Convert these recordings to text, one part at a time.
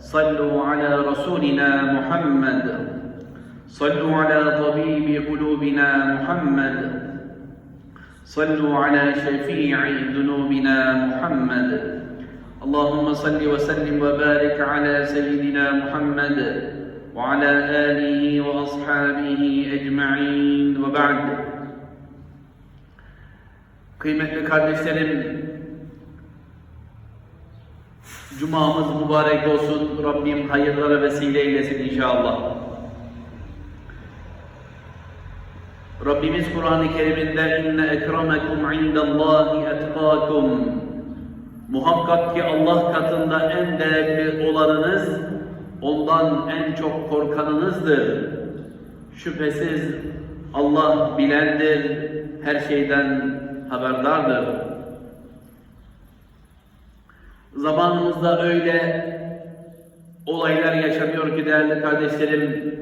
صلوا على رسولنا محمد. صلوا على طبيب قلوبنا محمد. صلوا على شفيع ذنوبنا محمد. اللهم صل وسلم وبارك على سيدنا محمد وعلى آله وأصحابه أجمعين. وبعد. Kıymetli kardeşlerim, Cumamız mübarek olsun. Rabbim hayırlara vesile eylesin inşallah. Rabbimiz Kur'an-ı Kerim'inde inne ekremekum indallahi etkakum Muhakkak ki Allah katında en değerli olanınız ondan en çok korkanınızdır. Şüphesiz Allah bilendir, her şeyden haberdardır. Zamanımızda öyle olaylar yaşanıyor ki değerli kardeşlerim,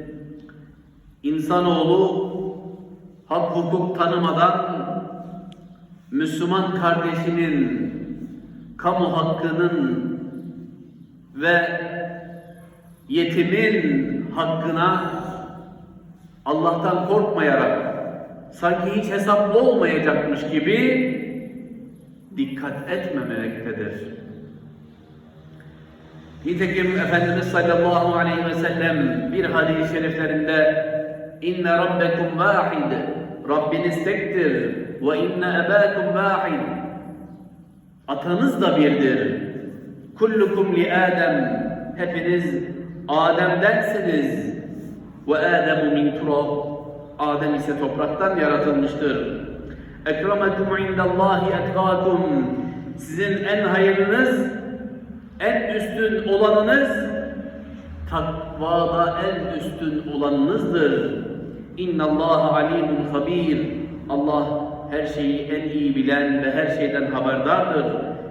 insanoğlu hak hukuk tanımadan Müslüman kardeşinin kamu hakkının ve yetimin hakkına Allah'tan korkmayarak sanki hiç hesap olmayacakmış gibi dikkat etmemektedir. Nitekim Efendimiz sallallahu aleyhi ve sellem bir hadis-i şeriflerinde inne rabbekum vahid Rabbiniz tektir ve inne ebakum vahid Atanız da birdir. Kullukum li Adem hepiniz Adem'densiniz. Ve Ademu min turab Adem ise topraktan yaratılmıştır. Ekremekum indallahi etkakum Sizin en hayırlınız, en üstün olanınız takvada en üstün olanınızdır. İnnallaha alimun habir. Allah her şeyi en iyi bilen ve her şeyden haberdardır.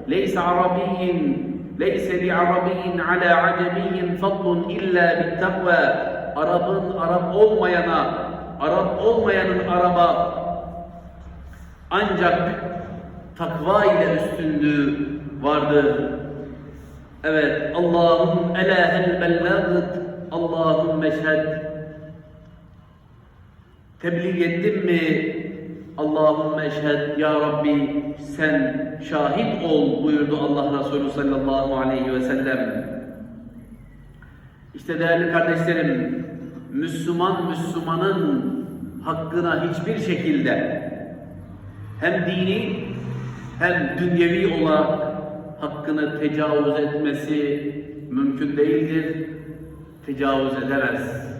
Leysa arabiyyin leyse li arabiyyin ala acemiyyin fadlun illa bit takva. Arap'ın Arap olmayana, Arap olmayanın araba ancak takva ile üstünlüğü vardır. Evet, Allahum ela hel bellagd, Allahum meşhed. Tebliğ ettim mi? Allahümme eşhed ya Rabbi sen şahit ol buyurdu Allah Resulü sallallahu aleyhi ve sellem. İşte değerli kardeşlerim, Müslüman Müslümanın hakkına hiçbir şekilde hem dini hem dünyevi olarak hakkını tecavüz etmesi mümkün değildir, tecavüz edemez.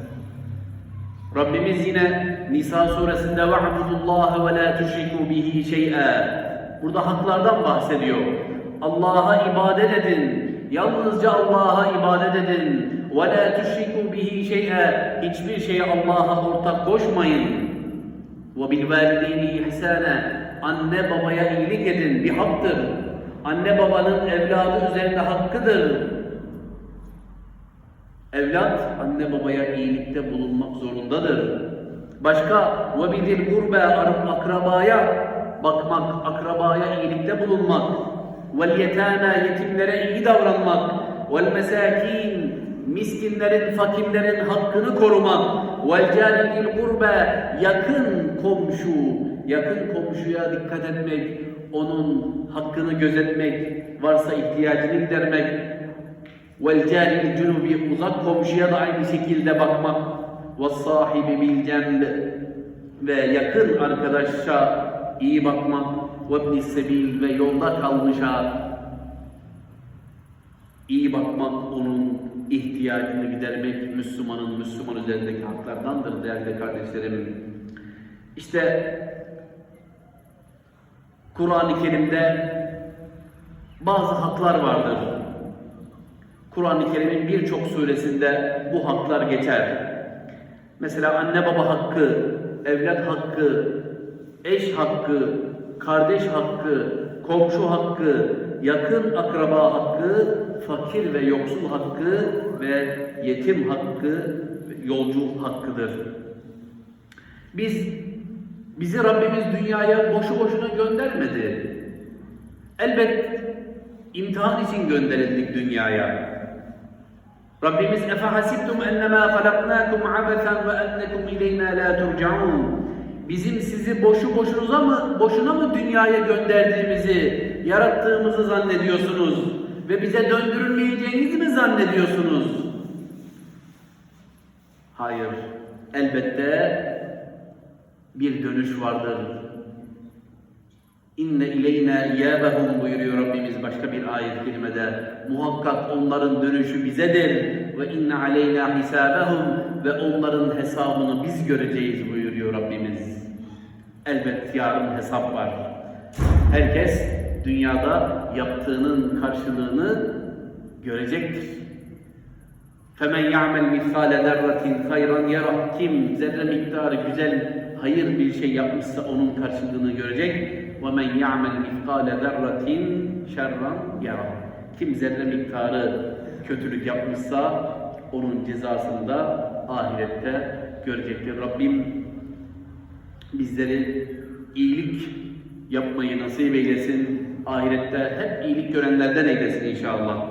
Rabbimiz yine Nisa suresinde وَعْبُدُ ve la تُشْرِكُوا bihi şey'a. Burada haklardan bahsediyor. Allah'a ibadet edin. Yalnızca Allah'a ibadet edin. وَلَا تُشْرِكُوا bihi şey'a. Hiçbir şeye Allah'a ortak koşmayın. وَبِالْوَالِدَيْنِ ihsana. Anne babaya iyilik edin. Bir haktır. Anne babanın evladı üzerinde hakkıdır. Evlat anne babaya iyilikte bulunmak zorundadır. Başka ve bidil gurbe akrabaya bakmak, akrabaya iyilikte bulunmak. Vel yetâna yetimlere iyi davranmak. Vel mesâkin miskinlerin, fakirlerin hakkını korumak. Vel câlil gurbe yakın komşu, yakın komşuya dikkat etmek, onun hakkını gözetmek, varsa ihtiyacını gidermek, caril cunubi uzak komşuya da aynı şekilde bakmak. Bil cemb ve yakın arkadaşa iyi bakmak. Ve sebil ve yolda kalmışa iyi bakmak onun ihtiyacını gidermek Müslümanın Müslüman üzerindeki haklardandır değerli kardeşlerim. İşte Kur'an-ı Kerim'de bazı haklar vardır. Kur'an-ı Kerim'in birçok suresinde bu haklar geçer. Mesela anne baba hakkı, evlat hakkı, eş hakkı, kardeş hakkı, komşu hakkı, yakın akraba hakkı, fakir ve yoksul hakkı ve yetim hakkı, yolcu hakkıdır. Biz bizi Rabbimiz dünyaya boşu boşuna göndermedi. Elbet imtihan için gönderildik dünyaya. Rabbimiz efe hasibtum ennemâ halaknâkum abeten ve ennekum ileyna la turcaun. Bizim sizi boşu boşunuza mı, boşuna mı dünyaya gönderdiğimizi, yarattığımızı zannediyorsunuz ve bize döndürülmeyeceğinizi mi zannediyorsunuz? Hayır, elbette bir dönüş vardır. İnne ileyna iyâbehum buyuruyor Rabbimiz başka bir ayet kelimede. Muhakkak onların dönüşü bizedir. Ve inne aleyna hisâbehum ve onların hesabını biz göreceğiz buyuruyor Rabbimiz. Elbet yarın hesap var. Herkes dünyada yaptığının karşılığını görecektir. فَمَنْ يَعْمَلْ مِثْقَالَ ذَرَّةٍ خَيْرًا يَرَهُ Kim zerre miktarı güzel, hayır bir şey yapmışsa onun karşılığını görecek. وَمَنْ يَعْمَلْ مِثْقَالَ ذَرَّةٍ شَرًّا يَرَهُ Kim zerre miktarı kötülük yapmışsa onun cezasını da ahirette görecektir. Rabbim bizleri iyilik yapmayı nasip eylesin. Ahirette hep iyilik görenlerden eylesin inşallah.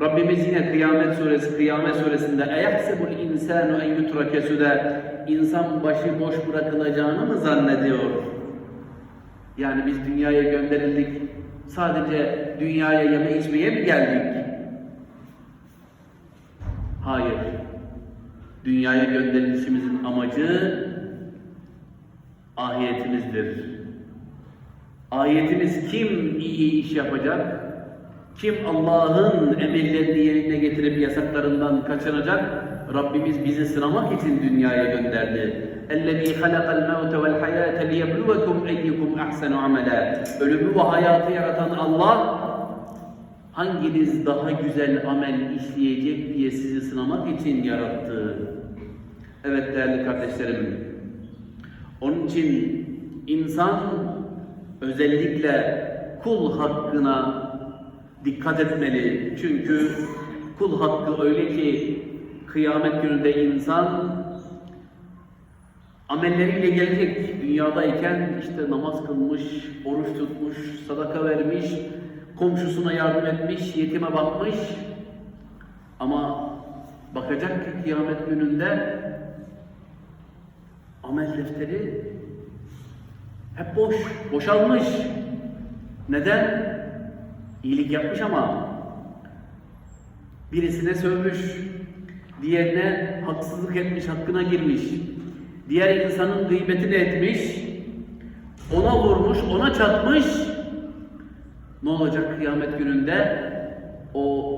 Rabbimiz yine Kıyamet Suresi, Kıyamet Suresinde اَيَحْسَبُ الْاِنْسَانُ اَنْ يُتْرَكَ سُدَى İnsan başı boş bırakılacağını mı zannediyor? Yani biz dünyaya gönderildik, sadece dünyaya yeme içmeye mi geldik? Hayır. Dünyaya gönderilişimizin amacı ahiretimizdir. Ayetimiz kim iyi iş yapacak? Kim Allah'ın emirlerini yerine getirip yasaklarından kaçınacak? Rabbimiz bizi sınamak için dünyaya gönderdi. اَلَّذ۪ي خَلَقَ الْمَوْتَ وَالْحَيَاةَ لِيَبْلُوَكُمْ اَيُّكُمْ اَحْسَنُ عَمَلًا Ölümü ve hayatı yaratan Allah, hanginiz daha güzel amel işleyecek diye sizi sınamak için yarattı. Evet değerli kardeşlerim, onun için insan özellikle kul hakkına dikkat etmeli. Çünkü kul hakkı öyle ki kıyamet gününde insan amelleriyle gelecek. Dünyadayken işte namaz kılmış, oruç tutmuş, sadaka vermiş, komşusuna yardım etmiş, yetime bakmış. Ama bakacak ki kıyamet gününde amel defteri hep boş, boşalmış. Neden? İyilik yapmış ama birisine sövmüş, diğerine haksızlık etmiş, hakkına girmiş, diğer insanın gıybetini etmiş, ona vurmuş, ona çatmış. Ne olacak kıyamet gününde? O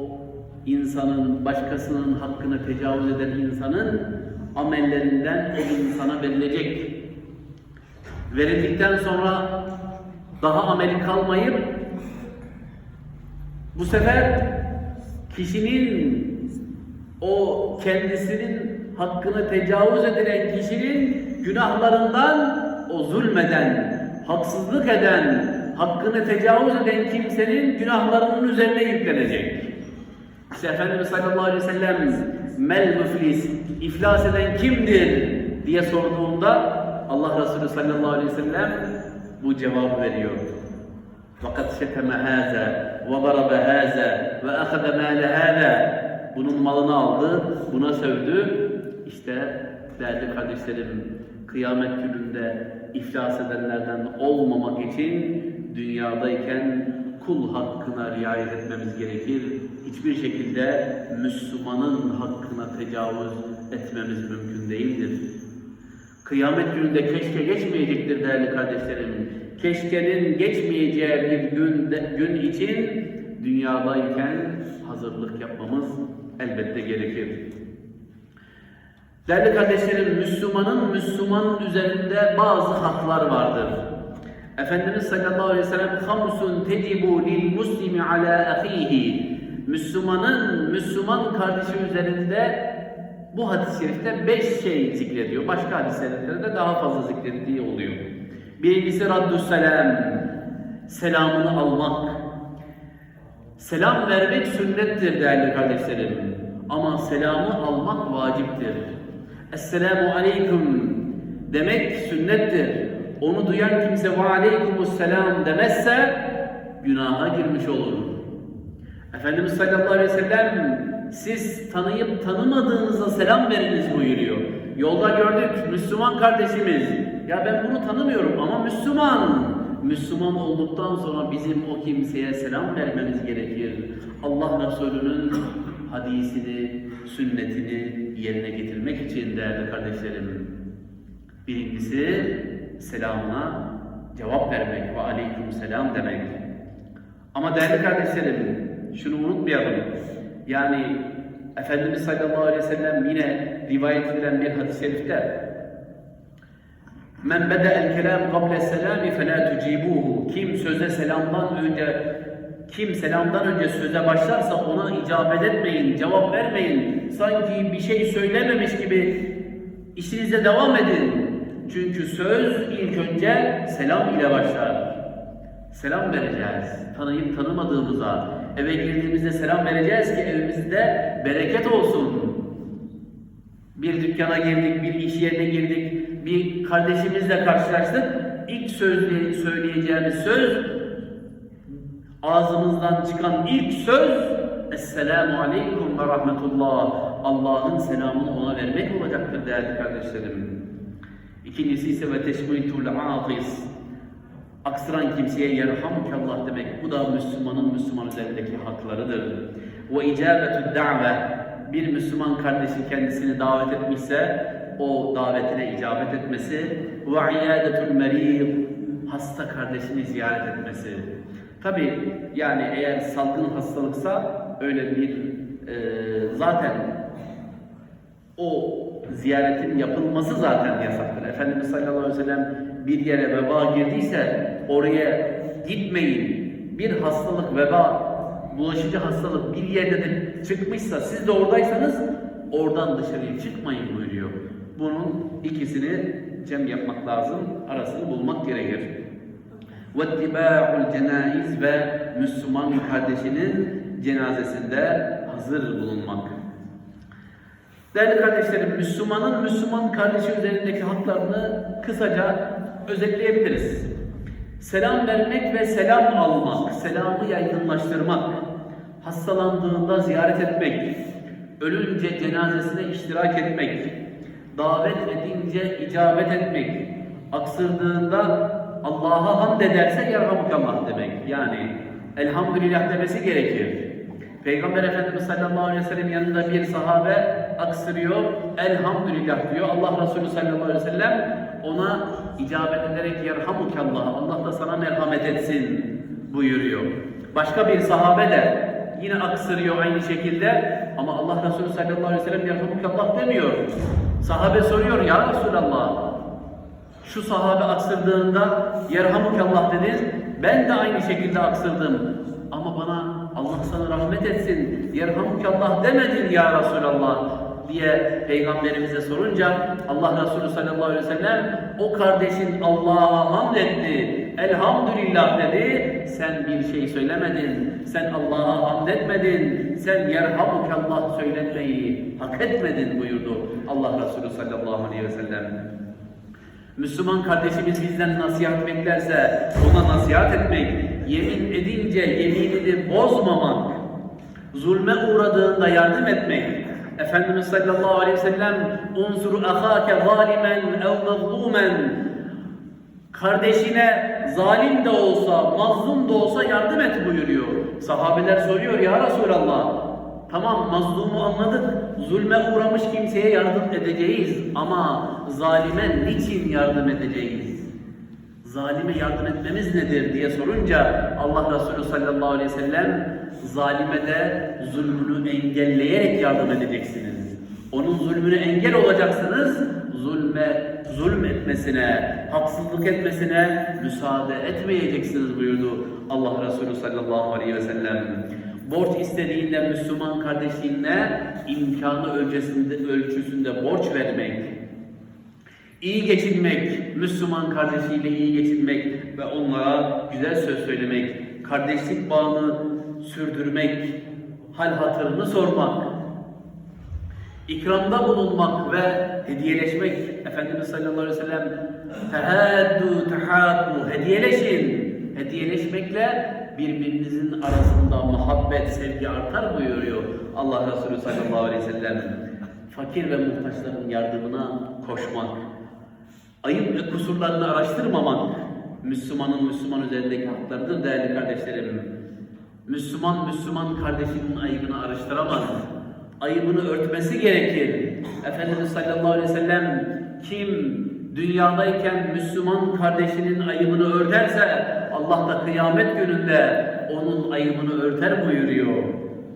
insanın, başkasının hakkını tecavüz eden insanın amellerinden o insana verilecek. Verildikten sonra daha ameli kalmayıp bu sefer kişinin o kendisinin hakkını tecavüz edilen kişinin günahlarından o zulmeden, haksızlık eden, hakkını tecavüz eden kimsenin günahlarının üzerine yüklenecek. İşte Efendimiz sallallahu aleyhi ve sellem mel müflis, iflas eden kimdir diye sorduğunda Allah Resulü sallallahu aleyhi ve sellem bu cevabı veriyor. Fakat şeteme haza ve darabe haza ve akhada bunun malını aldı, buna sövdü. İşte değerli kardeşlerim, kıyamet gününde iflas edenlerden olmamak için dünyadayken kul hakkına riayet etmemiz gerekir. Hiçbir şekilde Müslümanın hakkına tecavüz etmemiz mümkün değildir. Kıyamet gününde keşke geçmeyecektir değerli kardeşlerim. Keşkenin geçmeyeceği bir gün, gün için dünyadayken hazırlık yapmamız elbette gerekir. Değerli kardeşlerim, Müslümanın Müslümanın üzerinde bazı haklar vardır. Efendimiz sallallahu aleyhi ve sellem hamsun tecibu lil muslimi ala ahihi Müslümanın Müslüman kardeşi üzerinde bu hadis-i şerifte beş şey zikrediyor. Başka hadislerinde de daha fazla zikrettiği oluyor. Birincisi raddus selam. Selamını almak. Selam vermek sünnettir değerli kardeşlerim. Ama selamı almak vaciptir. Esselamu aleyküm demek sünnettir. Onu duyan kimse ve aleykümselam demezse günaha girmiş olur. Efendimiz sallallahu aleyhi ve sellem siz tanıyıp tanımadığınıza selam veriniz buyuruyor. Yolda gördük Müslüman kardeşimiz. Ya ben bunu tanımıyorum ama Müslüman. Müslüman olduktan sonra bizim o kimseye selam vermemiz gerekir. Allah Resulü'nün hadisini, sünnetini yerine getirmek için değerli kardeşlerim. Birincisi selamına cevap vermek ve aleyküm selam demek. Ama değerli kardeşlerim şunu unutmayalım. Yani Efendimiz sallallahu aleyhi ve sellem yine rivayet edilen bir hadis-i şerifte Men beda'el kelam kable selami fela tucibuhu. Kim söze selamdan önce kim selamdan önce söze başlarsa ona icabet etmeyin, cevap vermeyin. Sanki bir şey söylememiş gibi işinize devam edin. Çünkü söz ilk önce selam ile başlar. Selam vereceğiz. Tanıyıp tanımadığımıza, eve girdiğimizde selam vereceğiz ki evimizde bereket olsun. Bir dükkana girdik, bir iş yerine girdik, bir kardeşimizle karşılaştık. İlk sözle söyleyeceğimiz söz, ağzımızdan çıkan ilk söz, Esselamu Aleyküm ve Rahmetullah. Allah'ın selamını ona vermek olacaktır değerli kardeşlerim. İkincisi ise ve teşmitul atis. Aksıran kimseye yerhamukallah demek. Bu da Müslümanın Müslüman üzerindeki haklarıdır. Ve icabetü da've. Bir Müslüman kardeşi kendisini davet etmişse o davetine icabet etmesi. Ve iyadetul merid. Hasta kardeşini ziyaret etmesi. Tabi yani eğer salgın hastalıksa öyle bir e, zaten o ziyaretin yapılması zaten yasaktır. Efendimiz sallallahu aleyhi ve sellem bir yere veba girdiyse oraya gitmeyin. Bir hastalık, veba, bulaşıcı hastalık bir yerde de çıkmışsa siz de oradaysanız oradan dışarıya çıkmayın buyuruyor. Bunun ikisini cem yapmak lazım, arasını bulmak gerekir. وَاتِّبَاعُ الْجَنَائِزِ ve Müslüman kardeşinin cenazesinde hazır bulunmak. Değerli kardeşlerim, Müslümanın Müslüman kardeşi üzerindeki haklarını kısaca özetleyebiliriz. Selam vermek ve selam almak, selamı yaygınlaştırmak, hastalandığında ziyaret etmek, ölünce cenazesine iştirak etmek, davet edince icabet etmek, aksırdığında Allah'a hamd ederse yerhamukallah demek. Yani elhamdülillah demesi gerekir. Peygamber Efendimiz sallallahu aleyhi ve sellem yanında bir sahabe aksırıyor, elhamdülillah diyor. Allah Resulü sallallahu aleyhi ve sellem ona icabet ederek yerhamukallah, Allah da sana merhamet etsin buyuruyor. Başka bir sahabe de yine aksırıyor aynı şekilde ama Allah Resulü sallallahu aleyhi ve sellem yerhamukallah demiyor. Sahabe soruyor ya Resulallah şu sahabe aksırdığında yerhamukallah dedin. Ben de aynı şekilde aksırdım. Ama bana Allah sana rahmet etsin. Yerhamukallah demedin ya Resulallah diye peygamberimize sorunca Allah Resulü sallallahu aleyhi ve sellem o kardeşin Allah'a hamd etti. Elhamdülillah dedi. Sen bir şey söylemedin. Sen Allah'a hamd etmedin. Sen yerhamukallah söyletmeyi hak etmedin buyurdu Allah Resulü sallallahu aleyhi ve sellem. Müslüman kardeşimiz bizden nasihat beklerse ona nasihat etmek, yemin edince yeminini bozmamak, zulme uğradığında yardım etmek. Efendimiz sallallahu aleyhi ve sellem unsuru ahake zalimen ev mazlumen kardeşine zalim de olsa, mazlum da olsa yardım et buyuruyor. Sahabeler soruyor ya Resulallah Tamam mazlumu anladık. Zulme uğramış kimseye yardım edeceğiz. Ama zalime niçin yardım edeceğiz? Zalime yardım etmemiz nedir diye sorunca Allah Resulü sallallahu aleyhi ve sellem zalime de zulmünü engelleyerek yardım edeceksiniz. Onun zulmüne engel olacaksınız. Zulme, zulm etmesine, haksızlık etmesine müsaade etmeyeceksiniz buyurdu Allah Resulü sallallahu aleyhi ve sellem. Borç istediğinde Müslüman kardeşine imkanı ölçüsünde, ölçüsünde borç vermek, iyi geçinmek, Müslüman kardeşiyle iyi geçinmek ve onlara güzel söz söylemek, kardeşlik bağını sürdürmek, hal hatırını sormak, ikramda bulunmak ve hediyeleşmek. Efendimiz sallallahu aleyhi ve sellem tehaddu tehaddu hediyeleşin. Hediyeleşmekle birbirinizin arasında muhabbet, sevgi artar buyuruyor Allah Resulü sallallahu aleyhi ve sellem. Fakir ve muhtaçların yardımına koşmak, ayıp ve kusurlarını araştırmamak, Müslümanın Müslüman üzerindeki haklarıdır değerli kardeşlerim. Müslüman, Müslüman kardeşinin ayıbını araştıramaz. Ayıbını örtmesi gerekir. Efendimiz sallallahu aleyhi ve sellem kim dünyadayken Müslüman kardeşinin ayıbını örterse Allah da kıyamet gününde onun ayıbını örter buyuruyor.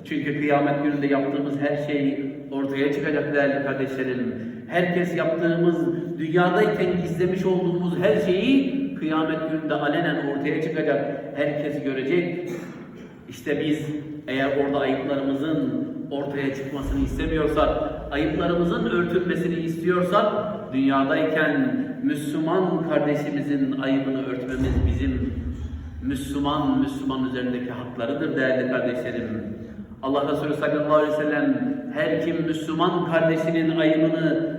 Çünkü kıyamet gününde yaptığımız her şey ortaya çıkacak değerli kardeşlerim. Herkes yaptığımız, dünyadayken gizlemiş olduğumuz her şeyi kıyamet gününde alenen ortaya çıkacak. Herkes görecek. İşte biz eğer orada ayıplarımızın ortaya çıkmasını istemiyorsak, ayıplarımızın örtülmesini istiyorsak, dünyadayken Müslüman kardeşimizin ayıbını örtmemiz bizim Müslüman, Müslüman üzerindeki haklarıdır değerli kardeşlerim. Allah Resulü sallallahu aleyhi ve sellem her kim Müslüman kardeşinin ayıbını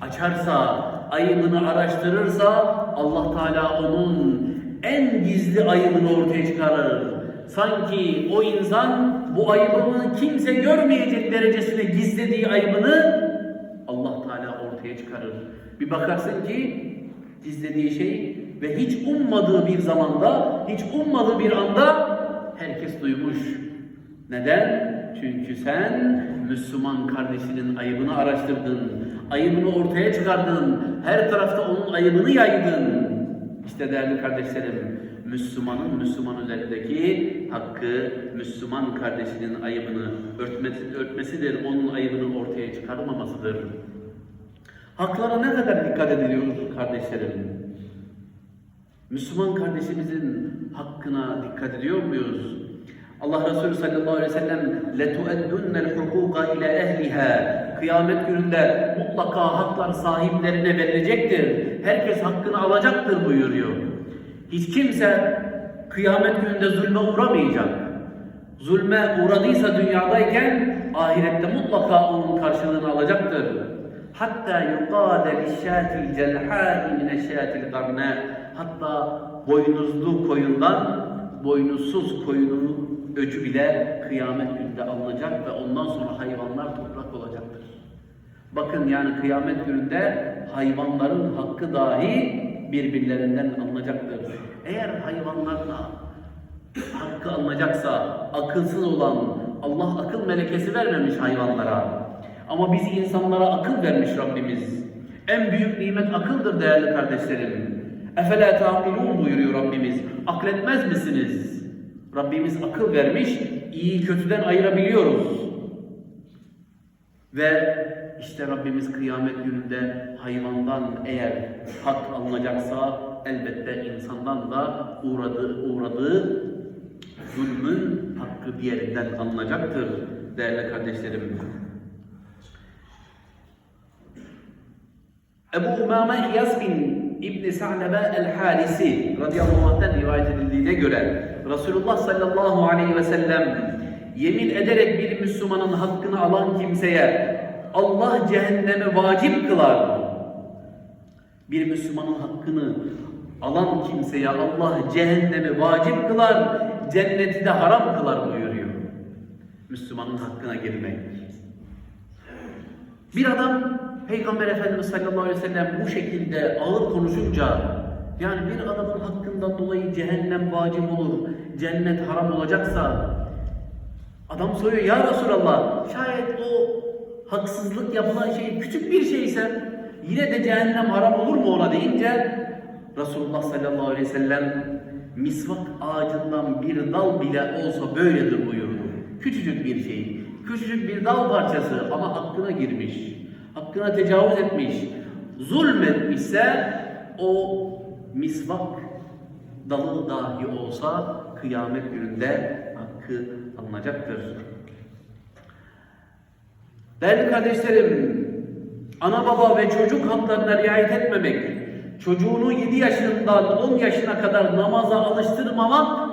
açarsa, ayıbını araştırırsa Allah Teala onun en gizli ayıbını ortaya çıkarır. Sanki o insan bu ayıbını kimse görmeyecek derecesine gizlediği ayıbını Allah Teala ortaya çıkarır. Bir bakarsın ki gizlediği şey ve hiç ummadığı bir zamanda, hiç ummadığı bir anda herkes duymuş. Neden? Çünkü sen Müslüman kardeşinin ayıbını araştırdın, ayıbını ortaya çıkardın, her tarafta onun ayıbını yaydın. İşte değerli kardeşlerim, Müslümanın Müslüman üzerindeki hakkı, Müslüman kardeşinin ayıbını örtmesi, örtmesidir, onun ayıbını ortaya çıkarmamasıdır. Haklara ne kadar dikkat ediliyor kardeşlerim? Müslüman kardeşimizin hakkına dikkat ediyor muyuz? Allah Resulü sallallahu aleyhi ve sellem لَتُؤَدُّنَّ الْحُقُوقَ اِلَى اَهْلِهَا Kıyamet gününde mutlaka haklar sahiplerine verilecektir. Herkes hakkını alacaktır buyuruyor. Hiç kimse kıyamet gününde zulme uğramayacak. Zulme uğradıysa dünyadayken ahirette mutlaka onun karşılığını alacaktır. Hatta yuqade lişşatil celhâi mineşşâtil garnâ Hatta boynuzlu koyundan boynuzsuz koyunun öcü bile kıyamet gününde alınacak ve ondan sonra hayvanlar toprak olacaktır. Bakın yani kıyamet gününde hayvanların hakkı dahi birbirlerinden alınacaktır. Eğer hayvanlarla hakkı alınacaksa akılsız olan Allah akıl melekesi vermemiş hayvanlara. Ama biz insanlara akıl vermiş Rabbimiz. En büyük nimet akıldır değerli kardeşlerim. Efela taqilun buyuruyor Rabbimiz. Akletmez misiniz? Rabbimiz akıl vermiş, iyi kötüden ayırabiliyoruz. Ve işte Rabbimiz kıyamet gününde hayvandan eğer hak alınacaksa elbette insandan da uğradığı, uğradığı zulmün hakkı bir yerinden alınacaktır değerli kardeşlerim. Ebu Umame İyaz bin İbn Sa'lebe el-Halisi radıyallahu anh'ten rivayet edildiğine göre Resulullah sallallahu aleyhi ve sellem yemin ederek bir Müslümanın hakkını alan kimseye Allah cehennemi vacip kılar. Bir Müslümanın hakkını alan kimseye Allah cehennemi vacip kılar, cenneti de haram kılar buyuruyor. Müslümanın hakkına girmek. Bir adam Peygamber Efendimiz sallallahu aleyhi ve sellem bu şekilde ağır konuşunca yani bir adamın hakkından dolayı cehennem vacip olur, cennet haram olacaksa adam soruyor ya Resulallah şayet o haksızlık yapılan şey küçük bir şeyse yine de cehennem haram olur mu ona deyince Resulullah sallallahu aleyhi ve sellem misvak ağacından bir dal bile olsa böyledir buyurdu. Küçücük bir şey, küçücük bir dal parçası ama hakkına girmiş hakkına tecavüz etmiş, zulmetmişse o misvak dalı dahi olsa kıyamet gününde hakkı alınacaktır. Değerli kardeşlerim, ana baba ve çocuk haklarına riayet etmemek, çocuğunu 7 yaşından 10 yaşına kadar namaza alıştırmamak,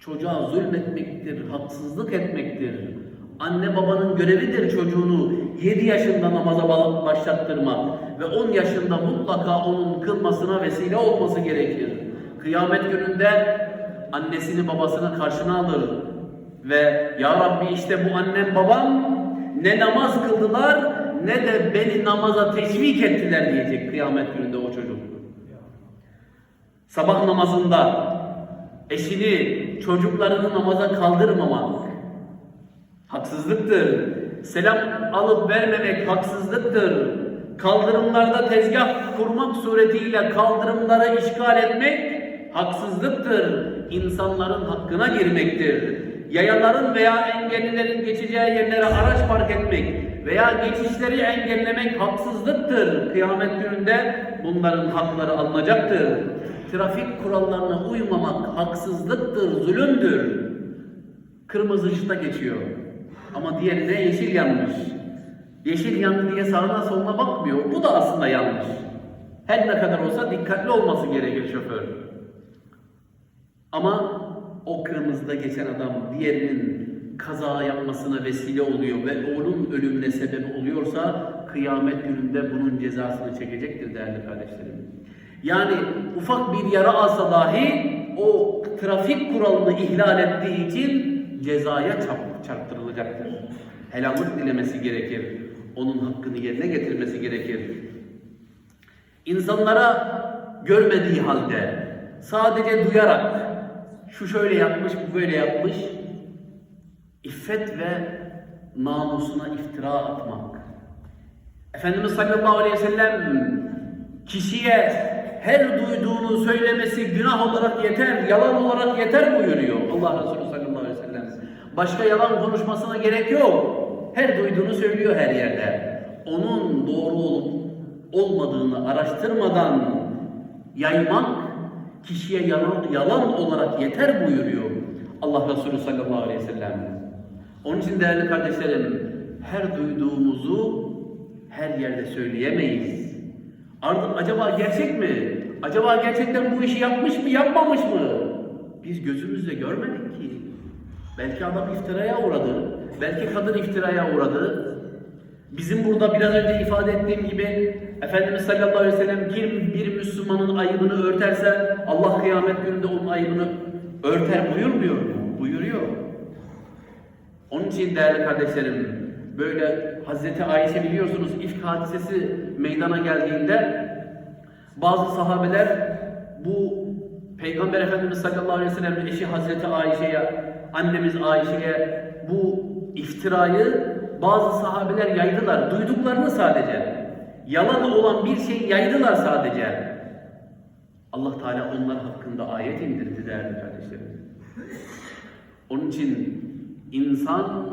çocuğa zulmetmektir, haksızlık etmektir. Anne babanın görevidir çocuğunu 7 yaşında namaza başlattırmak ve 10 yaşında mutlaka onun kılmasına vesile olması gerekir. Kıyamet gününde annesini babasını karşına alır ve Ya Rabbi işte bu annem babam ne namaz kıldılar ne de beni namaza teşvik ettiler diyecek kıyamet gününde o çocuk. Sabah namazında eşini, çocuklarını namaza kaldırmamak haksızlıktır. Selam alıp vermemek haksızlıktır. Kaldırımlarda tezgah kurmak suretiyle kaldırımlara işgal etmek haksızlıktır. İnsanların hakkına girmektir. Yayaların veya engellilerin geçeceği yerlere araç park etmek veya geçişleri engellemek haksızlıktır. Kıyamet gününde bunların hakları alınacaktır. Trafik kurallarına uymamak haksızlıktır, zulümdür. Kırmızı ışıkta geçiyor. Ama diğeri de yeşil yanmış. Yeşil yandı diye sağına soluna bakmıyor. Bu da aslında yanlış. Her ne kadar olsa dikkatli olması gerekir şoför. Ama o kırmızıda geçen adam diğerinin kaza yapmasına vesile oluyor ve onun ölümüne sebep oluyorsa kıyamet gününde bunun cezasını çekecektir değerli kardeşlerim. Yani ufak bir yara alsa dahi o trafik kuralını ihlal ettiği için cezaya çarp- çarptırılacaktır. Helallik dilemesi gerekir. Onun hakkını yerine getirmesi gerekir. İnsanlara görmediği halde sadece duyarak şu şöyle yapmış, bu böyle yapmış iffet ve namusuna iftira atmak. Efendimiz sallallahu aleyhi ve sellem kişiye her duyduğunu söylemesi günah olarak yeter, yalan olarak yeter buyuruyor Allah Resulü sallallahu aleyhi ve sellem. Başka yalan konuşmasına gerek yok. Her duyduğunu söylüyor her yerde. Onun doğru olup olmadığını araştırmadan yaymak kişiye yalan, yalan olarak yeter buyuruyor Allah Resulü sallallahu aleyhi ve sellem. Onun için değerli kardeşlerim, her duyduğumuzu her yerde söyleyemeyiz. Artık acaba gerçek mi? Acaba gerçekten bu işi yapmış mı, yapmamış mı? Biz gözümüzle görmedik ki. Belki adam iftiraya uğradı. Belki kadın iftiraya uğradı. Bizim burada biraz önce ifade ettiğim gibi Efendimiz sallallahu aleyhi ve sellem kim bir Müslümanın ayıbını örterse Allah kıyamet gününde onun ayıbını örter buyurmuyor mu? Buyuruyor. Onun için değerli kardeşlerim böyle Hazreti Ayşe biliyorsunuz ifk hadisesi meydana geldiğinde bazı sahabeler bu Peygamber Efendimiz sallallahu aleyhi ve sellem'in eşi Hazreti Ayşe'ye, annemiz Ayşe'ye bu iftirayı bazı sahabeler yaydılar. Duyduklarını sadece. Yalan olan bir şey yaydılar sadece. Allah Teala onlar hakkında ayet indirdi değerli kardeşlerim. Onun için insan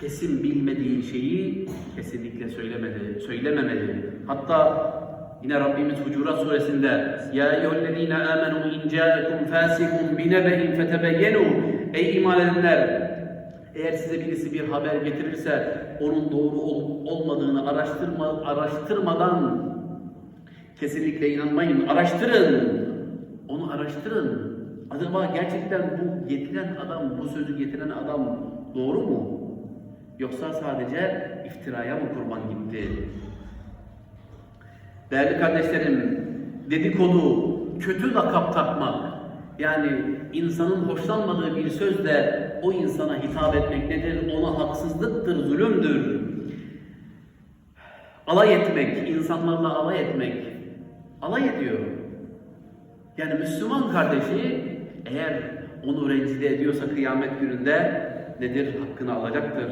kesin bilmediği şeyi kesinlikle söylemedi, söylememeli. Hatta yine Rabbimiz Hucurat suresinde Ya eyyühellezine amenu in ca'ekum fasikun binebe'in fetebeyyenu Ey iman edenler eğer size birisi bir haber getirirse onun doğru olup olmadığını araştırma, araştırmadan kesinlikle inanmayın. Araştırın. Onu araştırın. Acaba gerçekten bu getiren adam, bu sözü getiren adam doğru mu? Yoksa sadece iftiraya mı kurban gitti? Değerli kardeşlerim, dedikodu, kötü lakap takmak, yani insanın hoşlanmadığı bir sözle o insana hitap etmek nedir? Ona haksızlıktır, zulümdür. Alay etmek, insanlarla alay etmek, alay ediyor. Yani Müslüman kardeşi eğer onu rencide ediyorsa kıyamet gününde nedir? Hakkını alacaktır.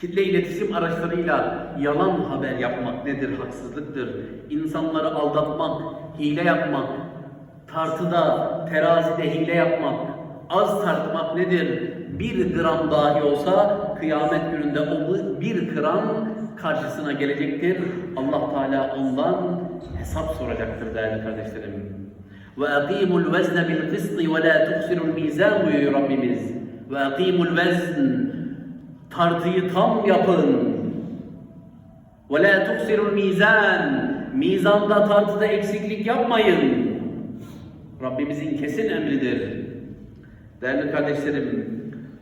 Kitle iletişim araçlarıyla yalan haber yapmak nedir? Haksızlıktır. İnsanları aldatmak, hile yapmak, tartıda, terazide hile yapmak, az tartmak nedir? Bir gram dahi olsa kıyamet gününde o bir gram karşısına gelecektir. Allah Teala ondan hesap soracaktır değerli kardeşlerim. Ve aqimul vezne bil kısti ve la tuksirul mizan buyuruyor Rabbimiz. Ve aqimul vezn tartıyı tam yapın. Ve la tuksirul mizan mizanda tartıda eksiklik yapmayın. Rabbimizin kesin emridir. Değerli kardeşlerim,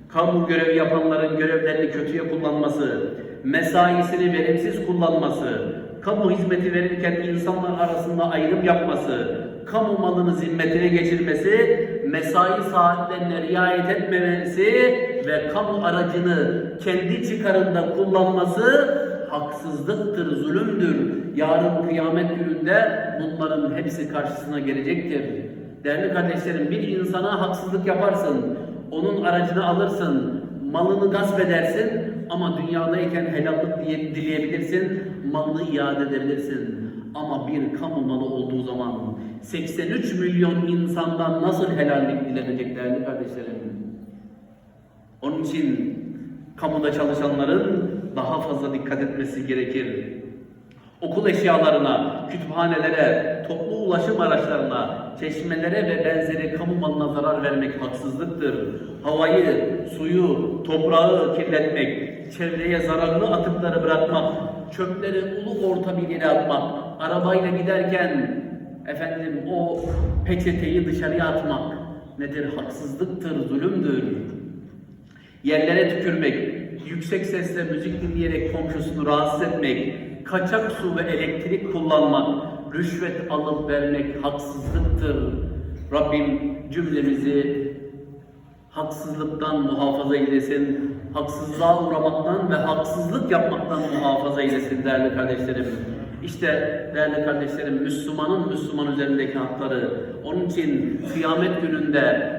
kamu görevi yapanların görevlerini kötüye kullanması, mesaisini verimsiz kullanması, kamu hizmeti verirken insanlar arasında ayrım yapması, kamu malını zimmetine geçirmesi, mesai saatlerine riayet etmemesi ve kamu aracını kendi çıkarında kullanması haksızlıktır, zulümdür. Yarın kıyamet gününde bunların hepsi karşısına gelecektir. Değerli kardeşlerim bir insana haksızlık yaparsın, onun aracını alırsın, malını gasp edersin ama dünyadayken helallik diye dileyebilirsin, malını iade edebilirsin. Ama bir kamu malı olduğu zaman 83 milyon insandan nasıl helallik dilenecek değerli kardeşlerim? Onun için kamuda çalışanların daha fazla dikkat etmesi gerekir. Okul eşyalarına, kütüphanelere, toplu ulaşım araçlarına, çeşmelere ve benzeri kamu malına zarar vermek haksızlıktır. Havayı, suyu, toprağı kirletmek, çevreye zararlı atıkları bırakmak, çöpleri ulu orta bir yere atmak, arabayla giderken efendim o peçeteyi dışarıya atmak nedir? Haksızlıktır, zulümdür. Yerlere tükürmek, yüksek sesle müzik dinleyerek komşusunu rahatsız etmek, kaçak su ve elektrik kullanmak, rüşvet alıp vermek haksızlıktır. Rabbim cümlemizi haksızlıktan muhafaza eylesin, haksızlığa uğramaktan ve haksızlık yapmaktan muhafaza eylesin değerli kardeşlerim. İşte değerli kardeşlerim Müslümanın Müslüman üzerindeki hakları. Onun için kıyamet gününde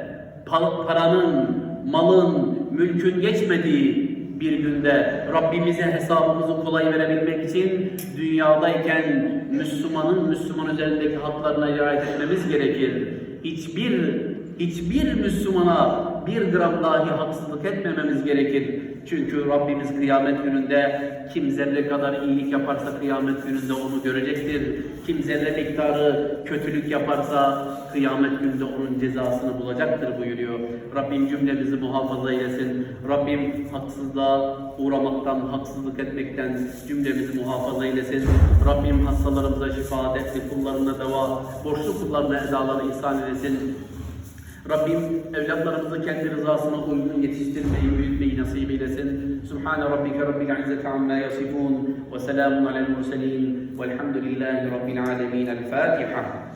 pa- paranın, malın, mülkün geçmediği bir günde Rabbimize hesabımızı kolay verebilmek için dünyadayken Müslümanın Müslüman üzerindeki haklarına riayet etmemiz gerekir. Hiçbir hiçbir Müslümana bir gram dahi haksızlık etmememiz gerekir. Çünkü Rabbimiz kıyamet gününde kim zerre kadar iyilik yaparsa kıyamet gününde onu görecektir. Kim zerre miktarı kötülük yaparsa kıyamet gününde onun cezasını bulacaktır buyuruyor. Rabbim cümlemizi muhafaza eylesin. Rabbim haksızlığa uğramaktan, haksızlık etmekten cümlemizi muhafaza eylesin. Rabbim hastalarımıza şifa, dertli kullarına deva, borçlu kullarına edaları ihsan eylesin. Rabbim evlatlarımızı kendi rızasına uygun yetiştirmeyi, büyütmeyi nasip eylesin. Subhane rabbike rabbil izzeti amma yasifun ve selamun alel murselin velhamdülillahi rabbil alemin. El Fatiha.